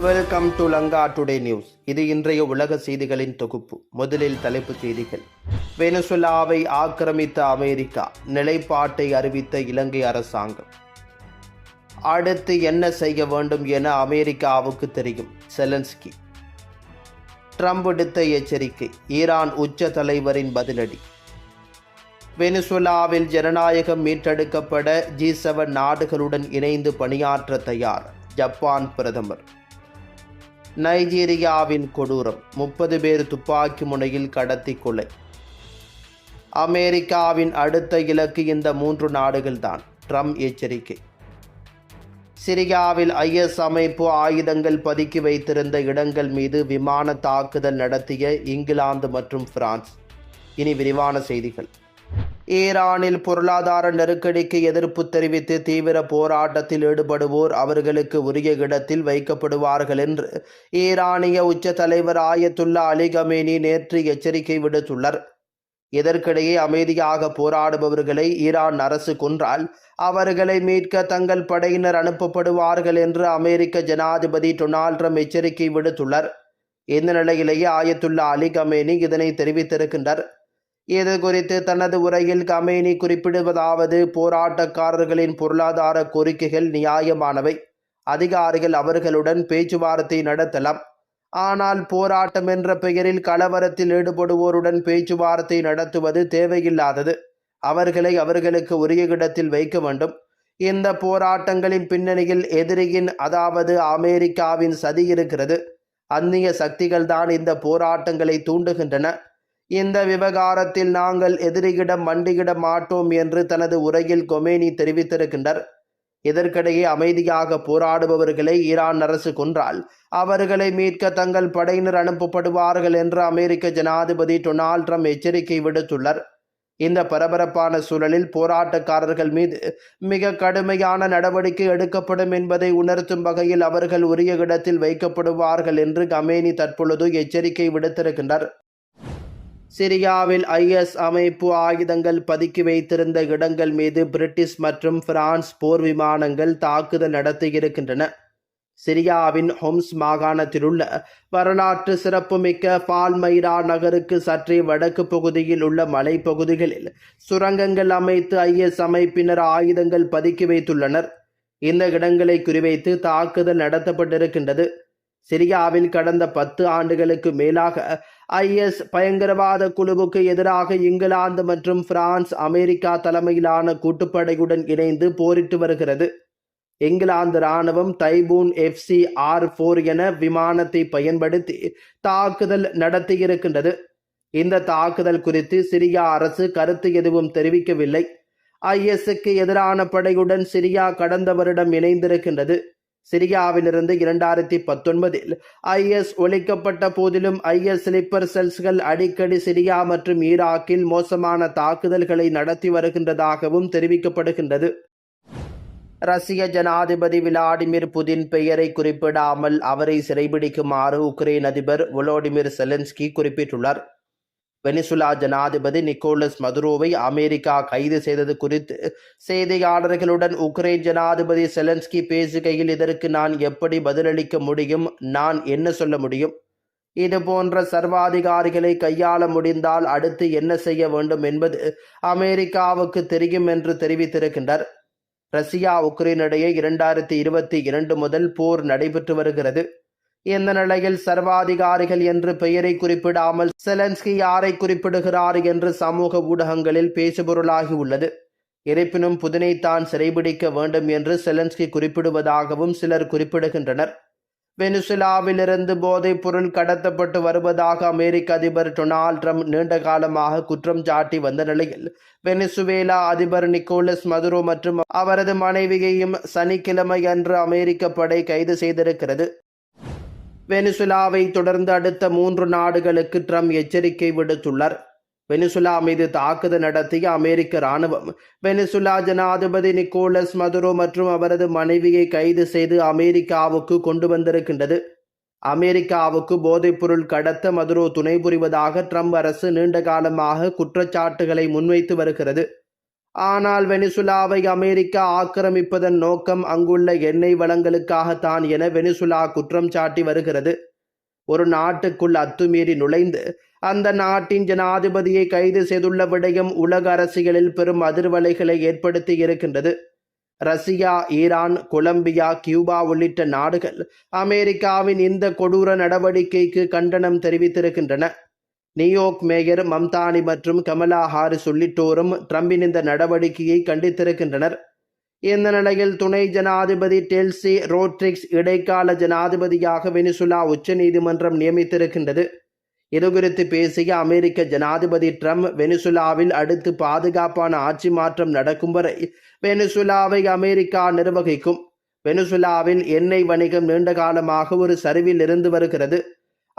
Welcome to Lanka today news இது இன்றைய உலக செய்திகளின் தொகுப்பு. முதலில் தலைப்புச் செய்திகள். வெனிசுலாவை ஆக்கிரமித்த அமெரிக்கா நிலைப்பாட்டை அறிவித்த இலங்கை அரசாங்கம். அடுத்து என்ன செய்ய வேண்டும் என அமெரிக்காவுக்கு தெரியும். செலன்ஸ்கி. ட்ரம்ப் விடுத்த எச்சரிக்கை. ஈரான் உச்ச தலைவரின் பதிலடி. வெனிசுலாவில் ஜனநாயகம் மீட்டெடுக்கப்பட ஜி செவன் நாடுகளுடன் இணைந்து பணியாற்ற தயார். ஜப்பான் பிரதமர். நைஜீரியாவின் கொடூரம். முப்பது பேர் துப்பாக்கி முனையில் கடத்தி கொலை. அமெரிக்காவின் அடுத்த இலக்கு இந்த மூன்று நாடுகள்தான். ட்ரம்ப் எச்சரிக்கை. சிரியாவில் ஐஎஸ் அமைப்பு ஆயுதங்கள் பதுக்கி வைத்திருந்த இடங்கள் மீது விமான தாக்குதல் நடத்திய இங்கிலாந்து மற்றும் பிரான்ஸ். இனி விரிவான செய்திகள். ஈரானில் பொருளாதார நெருக்கடிக்கு எதிர்ப்பு தெரிவித்து தீவிர போராட்டத்தில் ஈடுபடுவோர் அவர்களுக்கு உரிய இடத்தில் வைக்கப்படுவார்கள் என்று ஈரானிய உச்ச தலைவர் ஆயத்துல்லா அலி கமேனி நேற்று எச்சரிக்கை விடுத்துள்ளார். இதற்கிடையே அமைதியாக போராடுபவர்களை ஈரான் அரசு கொன்றால் அவர்களை மீட்க தங்கள் படையினர் அனுப்பப்படுவார்கள் என்று அமெரிக்க ஜனாதிபதி டொனால்ட் ட்ரம்ப் எச்சரிக்கை விடுத்துள்ளார். இந்த நிலையிலேயே ஆயத்துல்லா அலி கமேனி இதனை தெரிவித்திருக்கின்றார். இது குறித்து தனது உரையில் கமேனி குறிப்பிடுவதாவது போராட்டக்காரர்களின் பொருளாதார கோரிக்கைகள் நியாயமானவை. அதிகாரிகள் அவர்களுடன் பேச்சுவார்த்தை நடத்தலாம். ஆனால் போராட்டம் என்ற பெயரில் கலவரத்தில் ஈடுபடுவோருடன் பேச்சுவார்த்தை நடத்துவது தேவையில்லாதது. அவர்களை அவர்களுக்கு உரிய இடத்தில் வைக்க வேண்டும். இந்த போராட்டங்களின் பின்னணியில் எதிரியின் அதாவது அமெரிக்காவின் சதி இருக்கிறது. அந்நிய சக்திகள்தான் இந்த போராட்டங்களை தூண்டுகின்றன. இந்த விவகாரத்தில் நாங்கள் எதிரியிடம் மண்டியிட மாட்டோம் என்று தனது உரையில் கொமேனி தெரிவித்திருக்கின்றார். இதற்கிடையே அமைதியாக போராடுபவர்களை ஈரான் அரசு கொன்றால் அவர்களை மீட்க தங்கள் படையினர் அனுப்பப்படுவார்கள் என்று அமெரிக்க ஜனாதிபதி டொனால்ட் ட்ரம்ப் எச்சரிக்கை விடுத்துள்ளார். இந்த பரபரப்பான சூழலில் போராட்டக்காரர்கள் மீது மிக கடுமையான நடவடிக்கை எடுக்கப்படும் என்பதை உணர்த்தும் வகையில் அவர்கள் உரிய இடத்தில் வைக்கப்படுவார்கள் என்று கமேனி தற்பொழுது எச்சரிக்கை விடுத்திருக்கின்றார். சிரியாவில் ஐஎஸ் அமைப்பு ஆயுதங்கள் பதுக்கி வைத்திருந்த இடங்கள் மீது பிரிட்டிஷ் மற்றும் பிரான்ஸ் போர் விமானங்கள் தாக்குதல் நடத்தியிருக்கின்றன. சிரியாவின் ஹொம்ஸ் மாகாணத்திலுள்ள வரலாற்று சிறப்புமிக்க பால்மைரா நகருக்கு சற்றே வடக்கு பகுதியில் உள்ள மலைப்பகுதிகளில் சுரங்கங்கள் அமைத்து ஐஎஸ் அமைப்பினர் ஆயுதங்கள் பதுக்கி வைத்துள்ளனர். இந்த இடங்களை குறிவைத்து தாக்குதல் நடத்தப்பட்டிருக்கின்றது. சிரியாவில் கடந்த பத்து ஆண்டுகளுக்கு மேலாக ஐஎஸ் பயங்கரவாத குழுவுக்கு எதிராக இங்கிலாந்து மற்றும் பிரான்ஸ் அமெரிக்கா தலைமையிலான கூட்டுப்படையுடன் இணைந்து போரிட்டு வருகிறது. இங்கிலாந்து ராணுவம் தைபூன் எஃப்சி ஆர் போர் என விமானத்தை பயன்படுத்தி தாக்குதல் நடத்தியிருக்கின்றது. இந்த தாக்குதல் குறித்து சிரியா அரசு கருத்து எதுவும் தெரிவிக்கவில்லை. ஐஎஸ்க்கு எதிரான படையுடன் சிரியா கடந்த வருடம் இணைந்திருக்கின்றது. சிரியாவிலிருந்து இரண்டாயிரத்தி பத்தொன்பதில் ஐஎஸ் ஒழிக்கப்பட்ட போதிலும் ஐஎஸ் ஸ்லிப்பர் செல்ஸ்கள் அடிக்கடி சிரியா மற்றும் ஈராக்கில் மோசமான தாக்குதல்களை நடத்தி வருகின்றதாகவும் தெரிவிக்கப்படுகின்றது. ரஷ்ய ஜனாதிபதி விளாடிமிர் புதின் பெயரை குறிப்பிடாமல் அவரை சிறைபிடிக்குமாறு உக்ரைன் அதிபர் வொலோடிமிர் செலன்ஸ்கி குறிப்பிட்டுள்ளார். வெனிசுலா ஜனாதிபதி நிக்கோலஸ் மதுரோவை அமெரிக்கா கைது செய்தது குறித்து செய்தியாளர்களுடன் உக்ரைன் ஜனாதிபதி செலன்ஸ்கி பேசுகையில் இதற்கு நான் எப்படி பதிலளிக்க முடியும்? நான் என்ன சொல்ல முடியும்? இது போன்ற சர்வாதிகாரிகளை கையாள முடிந்தால் அடுத்து என்ன செய்ய வேண்டும் என்பது அமெரிக்காவுக்கு தெரியும் என்று தெரிவித்திருக்கின்றார் ரஷ்யா உக்ரைன் இடையே இரண்டாயிரத்தி இருபத்தி இரண்டு முதல் போர் நடைபெற்று வருகிறது. இந்த நிலையில் சர்வாதிகாரிகள் என்று பெயரை குறிப்பிடாமல் செலன்ஸ்கி யாரை குறிப்பிடுகிறார் என்று சமூக ஊடகங்களில் பேசுபொருளாகி உள்ளது. இருப்பினும் புதினை தான் சிறைபிடிக்க வேண்டும் என்று செலன்ஸ்கி குறிப்பிடுவதாகவும் சிலர் குறிப்பிடுகின்றனர். வெனிசுலாவிலிருந்து போதைப் பொருள் கடத்தப்பட்டு வருவதாக அமெரிக்க அதிபர் டொனால்ட் ட்ரம்ப் நீண்ட காலமாக குற்றம் சாட்டி வந்த நிலையில் வெனிசுவேலா அதிபர் நிக்கோலஸ் மதுரோ மற்றும் அவரது மனைவியையும் சனிக்கிழமை அன்று அமெரிக்க படை கைது செய்திருக்கிறது. வெனிசுலாவை தொடர்ந்து அடுத்த மூன்று நாடுகளுக்கு ட்ரம்ப் எச்சரிக்கை விடுத்துள்ளார். வெனிசுலா மீது தாக்குதல் நடத்திய அமெரிக்க ராணுவம் வெனிசுலா ஜனாதிபதி நிக்கோலஸ் மதுரோ மற்றும் அவரது மனைவியை கைது செய்து அமெரிக்காவுக்கு கொண்டு வந்திருக்கின்றது. அமெரிக்காவுக்கு போதைப்பொருள் கடத்த மதுரோ துணை புரிவதாக ட்ரம்ப் அரசு நீண்ட காலமாக குற்றச்சாட்டுகளை முன்வைத்து வருகிறது. ஆனால் வெனிசுலாவை அமெரிக்கா ஆக்கிரமிப்பதன் நோக்கம் அங்குள்ள எண்ணெய் வளங்களுக்காகத்தான் என வெனிசுலா குற்றம் சாட்டி வருகிறது. ஒரு நாட்டுக்குள் அத்துமீறி நுழைந்து அந்த நாட்டின் ஜனாதிபதியை கைது செய்துள்ள விடயம் உலக அரசியலில் பெரும் அதிர்வலைகளை ஏற்படுத்தி இருக்கின்றது. ரஷ்யா ஈரான் கொலம்பியா கியூபா உள்ளிட்ட நாடுகள் அமெரிக்காவின் இந்த கொடூர நடவடிக்கைக்கு கண்டனம் தெரிவித்திருக்கின்றன. நியூயார்க் மேயர் மம்தானி மற்றும் கமலா ஹாரிஸ் உள்ளிட்டோரும் ட்ரம்பின் இந்த நடவடிக்கையை கண்டித்திருக்கின்றனர். இந்த நிலையில் துணை ஜனாதிபதி டெல்சி ரோட்ரிக்ஸ் இடைக்கால ஜனாதிபதியாக வெனிசுலா உச்சநீதிமன்றம் நியமித்திருக்கின்றது. இதுகுறித்து பேசிய அமெரிக்க ஜனாதிபதி ட்ரம்ப் வெனிசுலாவில் அடுத்து பாதுகாப்பான ஆட்சி மாற்றம் நடக்கும் வரை வெனிசுலாவை அமெரிக்கா நிர்வகிக்கும். வெனிசுலாவின் எண்ணெய் வணிகம் நீண்ட காலமாக ஒரு சரிவில் இருந்து வருகிறது.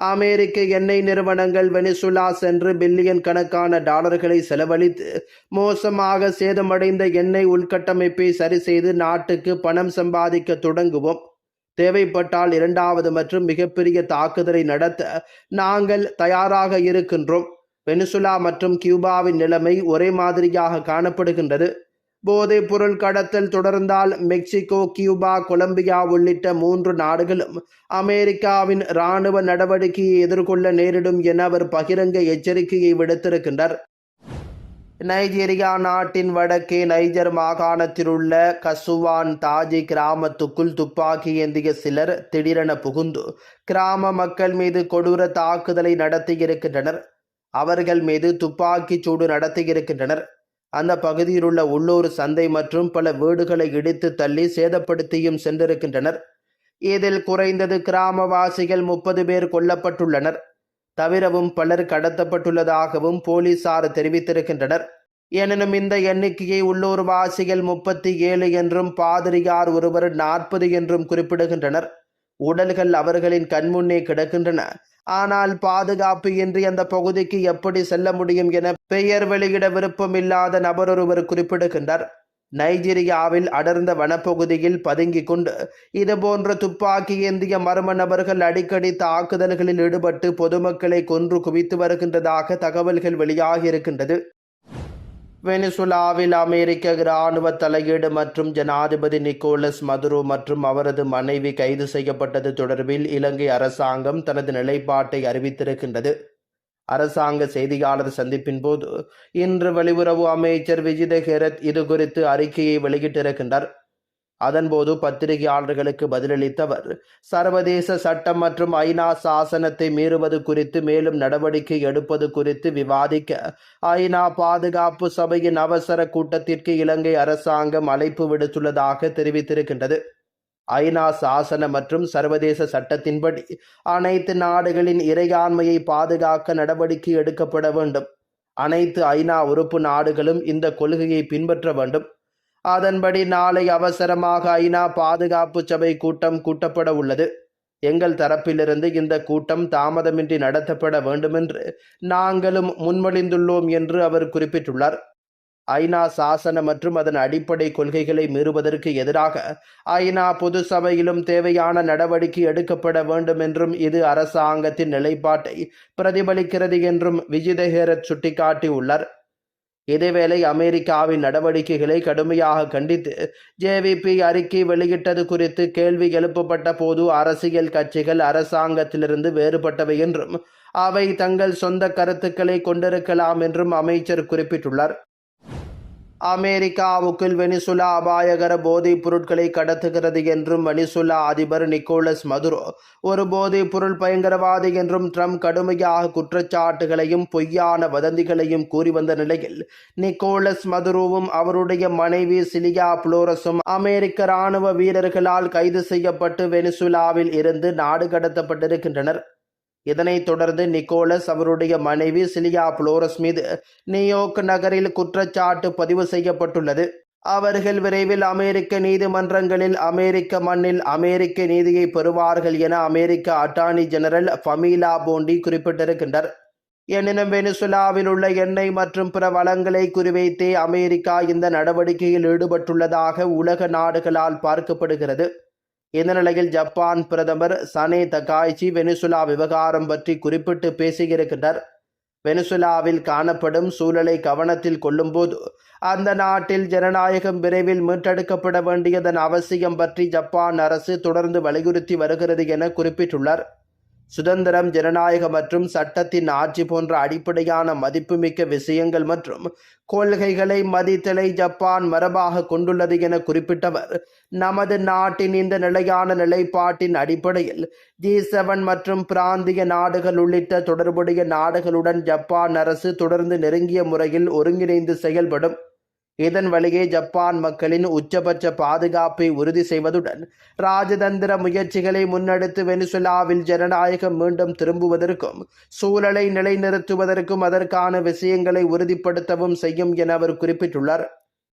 அமெரிக்க எண்ணெய் நிறுவனங்கள் வெனிசுலா சென்று பில்லியன் கணக்கான டாலர்களை செலவழித்து மோசமாக சேதமடைந்த எண்ணெய் உள்கட்டமைப்பை சரி செய்து நாட்டுக்கு பணம் சம்பாதிக்க தொடங்குவோம். தேவைப்பட்டால் இரண்டாவது மற்றும் மிகப்பெரிய தாக்குதலை நடத்த நாங்கள் தயாராக இருக்கின்றோம். வெனிசுலா மற்றும் கியூபாவின் நிலைமை ஒரே மாதிரியாக காணப்படுகின்றது. போதைப் பொருள் கடத்தல் தொடர்ந்தால் மெக்சிகோ கியூபா கொலம்பியா உள்ளிட்ட மூன்று நாடுகளும் அமெரிக்காவின் இராணுவ நடவடிக்கையை எதிர்கொள்ள நேரிடும் என அவர் பகிரங்க எச்சரிக்கையை விடுத்திருக்கின்றார். நைஜீரியா நாட்டின் வடக்கே நைஜர் மாகாணத்தில் உள்ள கசுவான் தாஜி கிராமத்துக்குள் துப்பாக்கி ஏந்திய சிலர் திடீரென புகுந்து கிராம மக்கள் மீது கொடூர தாக்குதலை நடத்தியிருக்கின்றனர். அவர்கள் மீது துப்பாக்கிச் சூடு நடத்தியிருக்கின்றனர். அந்த பகுதியில் உள்ள உள்ளூர் சந்தை மற்றும் பல வீடுகளை இடித்து தள்ளி சேதப்படுத்தியும் சென்றிருக்கின்றனர். இதில் குறைந்தது கிராமவாசிகள் முப்பது பேர் கொல்லப்பட்டுள்ளனர். தவிரவும் பலர் கடத்தப்பட்டுள்ளதாகவும் போலீசார் தெரிவித்திருக்கின்றனர். எனினும் இந்த எண்ணிக்கையை உள்ளூர் வாசிகள் முப்பத்தி ஏழு என்றும் பாதிரியார் ஒருவர் நாற்பது என்றும் குறிப்பிடுகின்றனர். உடல்கள் அவர்களின் கண்முன்னே கிடக்கின்றன. ஆனால் பாதுகாப்பு இன்றி அந்த பகுதிக்கு எப்படி செல்ல முடியும் என பெயர் வெளியிட விருப்பமில்லாத நபர் ஒருவர் குறிப்பிடுகின்றார். நைஜீரியாவில் அடர்ந்த வனப்பகுதியில் பதுங்கிக் கொண்டு இதுபோன்ற துப்பாக்கி ஏந்திய மர்ம நபர்கள் அடிக்கடி தாக்குதல்களில் ஈடுபட்டு பொதுமக்களை கொன்று குவித்து வருகின்றதாக தகவல்கள் வெளியாகியிருக்கின்றது வெனிசுலாவில் அமெரிக்க இராணுவ தலையீடு மற்றும் ஜனாதிபதி நிக்கோலஸ் மதுரோ மற்றும் அவரது மனைவி கைது செய்யப்பட்டது தொடர்பில் இலங்கை அரசாங்கம் தனது நிலைப்பாட்டை அறிவித்திருக்கின்றது. அரசாங்க செய்தியாளர் சந்திப்பின் போது இன்று வெளியுறவு அமைச்சர் விஜித ஹெரத் இது குறித்து அறிக்கையை வெளியிட்டிருக்கின்றார். அதன்போது பத்திரிகையாளர்களுக்கு பதிலளித்தவர் சர்வதேச சட்டம் மற்றும் ஐநா சாசனத்தை மீறுவது குறித்து மேலும் நடவடிக்கை எடுப்பது குறித்து விவாதிக்க ஐநா பாதுகாப்பு சபையின் அவசர கூட்டத்திற்கு இலங்கை அரசாங்கம் அழைப்பு விடுத்துள்ளதாக தெரிவித்திருக்கின்றது. ஐநா சாசன மற்றும் சர்வதேச சட்டத்தின்படி அனைத்து நாடுகளின் இறையாண்மையை பாதுகாக்க நடவடிக்கை எடுக்கப்பட வேண்டும். அனைத்து ஐநா உறுப்பு நாடுகளும் இந்த கொள்கையை பின்பற்ற வேண்டும். அதன்படி நாளை அவசரமாக ஐநா பாதுகாப்பு சபை கூட்டம் கூட்டப்பட உள்ளது. எங்கள் தரப்பிலிருந்து இந்த கூட்டம் தாமதமின்றி நடத்தப்பட வேண்டுமென்று நாங்களும் முன்மொழிந்துள்ளோம் என்று அவர் குறிப்பிட்டுள்ளார். ஐநா சாசன மற்றும் அதன் அடிப்படை கொள்கைகளை மீறுவதற்கு எதிராக ஐநா பொது சபையிலும் தேவையான நடவடிக்கை எடுக்கப்பட வேண்டும் என்றும் இது அரசாங்கத்தின் நிலைப்பாட்டை பிரதிபலிக்கிறது என்றும் விஜிதஹேரத் சுட்டிக்காட்டியுள்ளார். இதேவேளை அமெரிக்காவின் நடவடிக்கைகளை கடுமையாக கண்டித்து ஜேவிபி அறிக்கை வெளியிட்டது குறித்து கேள்வி எழுப்பப்பட்ட போது அரசியல் கட்சிகள் அரசாங்கத்திலிருந்து வேறுபட்டவை என்றும் அவை தங்கள் சொந்த கருத்துக்களை கொண்டிருக்கலாம் என்றும் அமைச்சர் குறிப்பிட்டுள்ளார். அமெரிக்காவுக்குள் வெனிசுலா அபாயகர போதைப் பொருட்களை கடத்துகிறது என்றும் வெனிசுலா அதிபர் நிக்கோலஸ் மதுரோ ஒரு போதைப் பொருள் பயங்கரவாதி என்றும் ட்ரம்ப் கடுமையாக குற்றச்சாட்டுகளையும் பொய்யான வதந்திகளையும் கூறி வந்த நிலையில் நிக்கோலஸ் மதுரோவும் அவருடைய மனைவி சிலியா புளோரஸும் அமெரிக்க ராணுவ வீரர்களால் கைது செய்யப்பட்டு வெனிசுலாவில் இருந்து நாடு கடத்தப்பட்டிருக்கின்றனர். இதனைத் தொடர்ந்து நிக்கோலஸ் அவருடைய மனைவி சிலியா புளோரஸ் மீது நியூயோர்க் நகரில் குற்றச்சாட்டு பதிவு செய்யப்பட்டுள்ளது. அவர்கள் விரைவில் அமெரிக்க நீதிமன்றங்களில் அமெரிக்க மண்ணில் அமெரிக்க நீதியை பெறுவார்கள் என அமெரிக்க அட்டார்னி ஜெனரல் ஃபமீலா போண்டி குறிப்பிட்டிருக்கின்றார். எனினும் வெனிசுலாவில் உள்ள எண்ணெய் மற்றும் பிற வளங்களை குறிவைத்தே அமெரிக்கா இந்த நடவடிக்கையில் ஈடுபட்டுள்ளதாக உலக நாடுகளால் பார்க்கப்படுகிறது. இந்த நிலையில் ஜப்பான் பிரதமர் சனே தகாய்ச்சி வெனிசுலா விவகாரம் பற்றி குறிப்பிட்டு பேசியிருக்கின்றார். வெனிசுலாவில் காணப்படும் சூழலை கவனத்தில் கொள்ளும்போது அந்த நாட்டில் ஜனநாயகம் விரைவில் மீட்டெடுக்கப்பட வேண்டியதன் அவசியம் பற்றி ஜப்பான் அரசு தொடர்ந்து வலியுறுத்தி வருகிறது என குறிப்பிட்டுள்ளார். சுதந்திரம் ஜனநாயகம் மற்றும் சட்டத்தின் ஆட்சி போன்ற அடிப்படையான மதிப்புமிக்க விஷயங்கள் மற்றும் கொள்கைகளை மதித்தலை ஜப்பான் மரபாக கொண்டுள்ளது என குறிப்பிட்டவர். நமது நாட்டின் இந்த நிலையான நிலைப்பாட்டின் அடிப்படையில் ஜி செவன் மற்றும் பிராந்திய நாடுகள் உள்ளிட்ட தொடர்புடைய நாடுகளுடன் ஜப்பான் அரசு தொடர்ந்து நெருங்கிய முறையில் ஒருங்கிணைந்து செயல்படும் இதன் வழியே ஜப்பான் மக்களின் உச்சபட்ச பாதுகாப்பை உறுதி செய்வதுடன் ராஜதந்திர முயற்சிகளை முன்னெடுத்து வெனிசுலாவில் ஜனநாயகம் மீண்டும் திரும்புவதற்கும் சூழலை நிலைநிறுத்துவதற்கும் அதற்கான விஷயங்களை உறுதிப்படுத்தவும் செய்யும் என அவர் குறிப்பிட்டுள்ளார்.